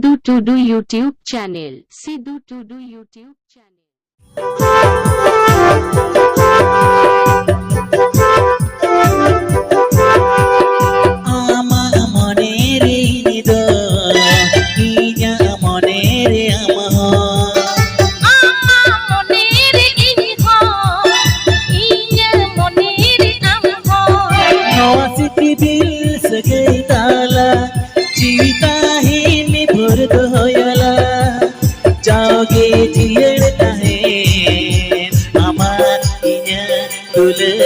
Sidhu to do YouTube channel Sidhu to do YouTube channel bil segitala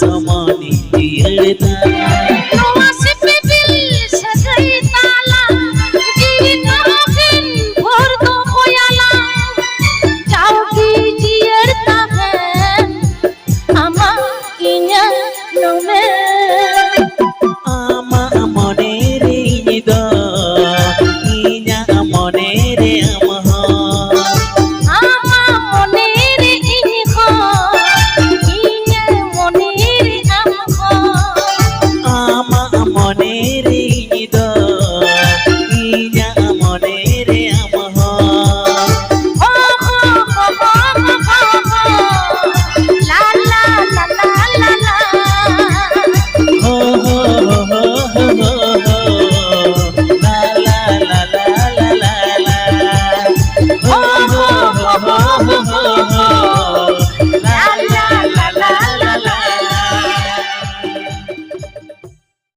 ಸಮಾಧಿ ಎಳೆದ